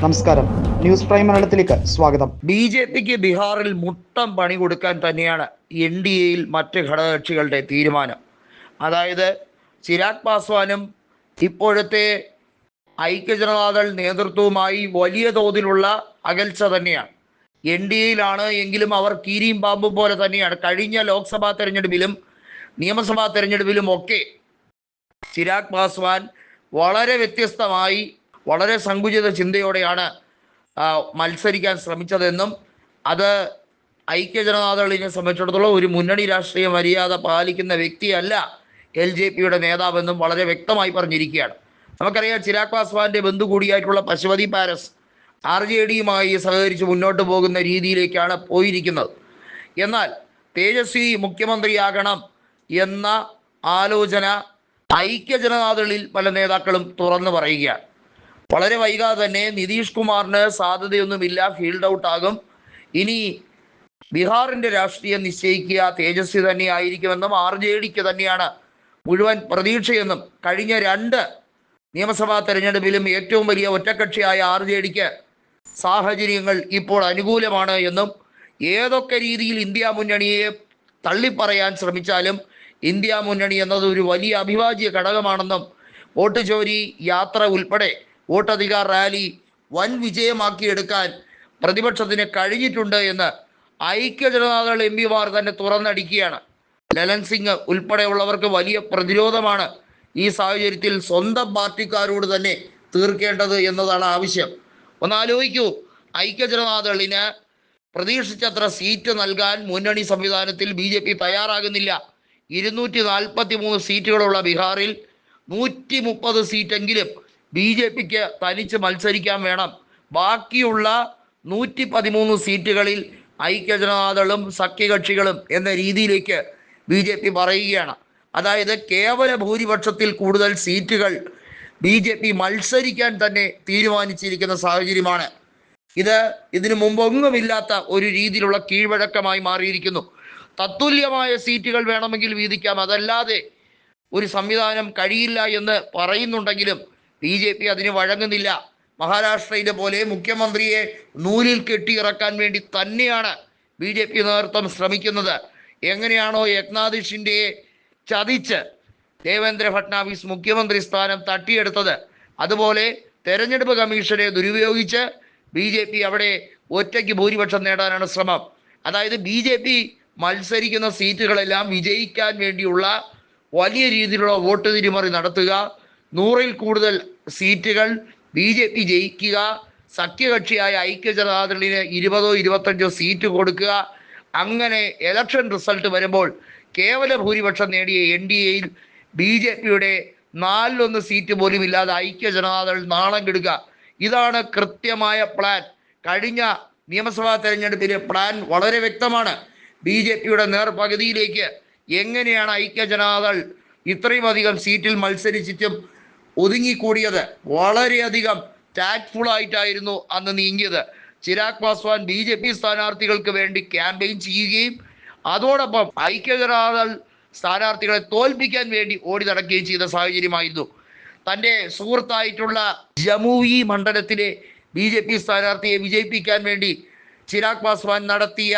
നമസ്കാരം. News prime മലയാളത്തിലേക്ക് സ്വാഗതം. ബി ജെ പിക്ക് ബീഹാറിൽ മുട്ടം പണി കൊടുക്കാൻ തന്നെയാണ് എൻ ഡി എയിൽ മറ്റ് ഘടകകക്ഷികളുടെ തീരുമാനം. അതായത് ചിരാഗ് പാസ്വാനും ഇപ്പോഴത്തെ ഐക്യജനതാദൾ നേതൃത്വവുമായി വലിയ തോതിലുള്ള അകൽച്ച തന്നെയാണ്. എൻ ഡി എയിലാണ് എങ്കിലും അവർ കീരിയും പാമ്പും പോലെ തന്നെയാണ്. കഴിഞ്ഞ ലോക്സഭാ തെരഞ്ഞെടുപ്പിലും നിയമസഭാ തെരഞ്ഞെടുപ്പിലും ഒക്കെ ചിരാഗ് പാസ്വാൻ വളരെ വ്യത്യസ്തമായി വളരെ സങ്കുചിത ചിന്തയോടെയാണ് മത്സരിക്കാൻ ശ്രമിച്ചതെന്നും അത് ഐക്യ ജനതാദളിനെ സംബന്ധിച്ചിടത്തോളം ഒരു മുന്നണി രാഷ്ട്രീയ മര്യാദ പാലിക്കുന്ന വ്യക്തിയല്ല എൽ ജെ പിയുടെ നേതാവെന്നും വളരെ വ്യക്തമായി പറഞ്ഞിരിക്കുകയാണ്. നമുക്കറിയാം ചിരാഗ് പാസ്വാന്റെ ബന്ധു കൂടിയായിട്ടുള്ള പശുപതി പാരസ് ആർ ജെ ഡിയുമായി സഹകരിച്ച് മുന്നോട്ട് പോകുന്ന രീതിയിലേക്കാണ് പോയിരിക്കുന്നത്. എന്നാൽ തേജസ്വി മുഖ്യമന്ത്രിയാകണം എന്ന ആലോചന ഐക്യ ജനതാദളിൽ പല നേതാക്കളും തുറന്നു പറയുകയാണ്. വളരെ വൈകാതെ തന്നെ നിതീഷ് കുമാറിന് സാധ്യതയൊന്നുമില്ല. ഫീൽഡ് ഔട്ട് ആകും. ഇനി ബീഹാറിന്റെ രാഷ്ട്രീയം നിശ്ചയിക്കുക തേജസ്വി തന്നെ ആയിരിക്കുമെന്നും ആർ ജെ ഡിക്ക് തന്നെയാണ് മുഴുവൻ പ്രതീക്ഷയെന്നും കഴിഞ്ഞ രണ്ട് നിയമസഭാ തെരഞ്ഞെടുപ്പിലും ഏറ്റവും വലിയ ഒറ്റക്കക്ഷിയായ ആർ ജെ ഡിക്ക് സാഹചര്യങ്ങൾ ഇപ്പോൾ അനുകൂലമാണ് എന്നും ഏതൊക്കെ രീതിയിൽ ഇന്ത്യ മുന്നണിയെ തള്ളിപ്പറയാൻ ശ്രമിച്ചാലും ഇന്ത്യ മുന്നണി എന്നത് ഒരു വലിയ അഭിവാജ്യ ഘടകമാണെന്നും വോട്ട് ചോരി യാത്ര ഉൾപ്പെടെ വോട്ടധികാർ റാലി വൻ വിജയമാക്കിയെടുക്കാൻ പ്രതിപക്ഷത്തിന് കഴിഞ്ഞിട്ടുണ്ട് എന്ന് ഐക്യ ജനതാദൾ എം പിമാർ തന്നെ തുറന്നടിക്കുകയാണ്. ലലൻ സിംഗ് ഉൾപ്പെടെയുള്ളവർക്ക് വലിയ പ്രതിരോധമാണ് ഈ സാഹചര്യത്തിൽ സ്വന്തം പാർട്ടിക്കാരോട് തന്നെ തീർക്കേണ്ടത് എന്നതാണ് ആവശ്യം. ഒന്ന് ആലോചിക്കൂ ഐക്യജനതാദളിന് പ്രതീക്ഷിച്ചത്ര സീറ്റ് നൽകാൻ മുന്നണി സംവിധാനത്തിൽ ബി ജെ പി തയ്യാറാകുന്നില്ല. ഇരുന്നൂറ്റി നാൽപ്പത്തി മൂന്ന് സീറ്റുകളുള്ള ബീഹാറിൽ നൂറ്റി മുപ്പത് സീറ്റെങ്കിലും ബി ജെ പിക്ക് തനിച്ച് മത്സരിക്കാൻ വേണം. ബാക്കിയുള്ള നൂറ്റി പതിമൂന്ന് സീറ്റുകളിൽ ഐക്യജനതാദളും സഖ്യകക്ഷികളും എന്ന രീതിയിലേക്ക് ബി ജെ പി പറയുകയാണ്. അതായത് കേവല ഭൂരിപക്ഷത്തിൽ കൂടുതൽ സീറ്റുകൾ ബി ജെ പി മത്സരിക്കാൻ തന്നെ തീരുമാനിച്ചിരിക്കുന്ന സാഹചര്യമാണ്. ഇത് ഇതിനു മുമ്പൊന്നുമില്ലാത്ത ഒരു രീതിയിലുള്ള കീഴ്വഴക്കമായി മാറിയിരിക്കുന്നു. തത്തുല്യമായ സീറ്റുകൾ വേണമെങ്കിൽ വീതിക്കാം. അതല്ലാതെ ഒരു സംവിധാനം കഴിയില്ല എന്ന് പറയുന്നുണ്ടെങ്കിലും ബി ജെ പി അതിന് വഴങ്ങുന്നില്ല. മഹാരാഷ്ട്രയിലെ പോലെ മുഖ്യമന്ത്രിയെ നൂലിൽ കെട്ടിയിറക്കാൻ വേണ്ടി തന്നെയാണ് ബി ജെ പി നേതൃത്വം ശ്രമിക്കുന്നത്. എങ്ങനെയാണോ യജ്ഞാഥ് ഷിൻഡെയെ ചതിച്ച് ദേവേന്ദ്ര ഫട്നാവിസ് മുഖ്യമന്ത്രി സ്ഥാനം തട്ടിയെടുത്തത്. അതുപോലെ തെരഞ്ഞെടുപ്പ് കമ്മീഷനെ ദുരുപയോഗിച്ച് ബി ജെ പി അവിടെ ഒറ്റയ്ക്ക് ഭൂരിപക്ഷം നേടാനാണ് ശ്രമം. അതായത് ബി ജെ പി മത്സരിക്കുന്ന സീറ്റുകളെല്ലാം വിജയിക്കാൻ വേണ്ടിയുള്ള വലിയ രീതിയിലുള്ള വോട്ട് തിരിമറി നടത്തുക നൂറിൽ കൂടുതൽ സീറ്റുകൾ ബി ജെ പി ജയിക്കുക സഖ്യകക്ഷിയായ ഐക്യ ജനതാദളിന് ഇരുപതോ ഇരുപത്തഞ്ചോ സീറ്റ് കൊടുക്കുക. അങ്ങനെ ഇലക്ഷൻ റിസൾട്ട് വരുമ്പോൾ കേവല ഭൂരിപക്ഷം നേടിയ എൻ ഡി എയിൽ ബി ജെ പിയുടെ നാലിലൊന്ന് സീറ്റ് പോലും ഇല്ലാതെ ഐക്യ ജനതാദൾ നാണം കെടുക്കുക. ഇതാണ് കൃത്യമായ പ്ലാൻ കഴിഞ്ഞ നിയമസഭാ തെരഞ്ഞെടുപ്പിലെ പ്ലാൻ വളരെ വ്യക്തമാണ്. ബി ജെ പിയുടെ നേർപകുതിയിലേക്ക് എങ്ങനെയാണ് ഐക്യജനതാദൾ ഇത്രയും അധികം സീറ്റിൽ മത്സരിച്ചിട്ടും ഒതുങ്ങിക്കൂടിയത്. വളരെയധികം ടാക്ട്ഫുൾ ആയിട്ടായിരുന്നു അന്ന് നീങ്ങിയത്. Chirag Paswan B J P സ്ഥാനാർത്ഥികൾക്ക് വേണ്ടി ക്യാമ്പയിൻ ചെയ്യുകയും അതോടൊപ്പം ഐക്യജനാദൾ സ്ഥാനാർത്ഥികളെ തോൽപ്പിക്കാൻ വേണ്ടി ഓടി നടക്കുകയും ചെയ്ത സാഹചര്യമായിരുന്നു. തന്റെ സുഹൃത്തായിട്ടുള്ള ജമുയി മണ്ഡലത്തിലെ ബി ജെ പി സ്ഥാനാർത്ഥിയെ വിജയിപ്പിക്കാൻ വേണ്ടി ചിരാഗ് പാസ്വാൻ നടത്തിയ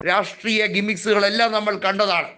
രാഷ്ട്രീയ ഗിമിക്സുകളെല്ലാം നമ്മൾ കണ്ടതാണ്.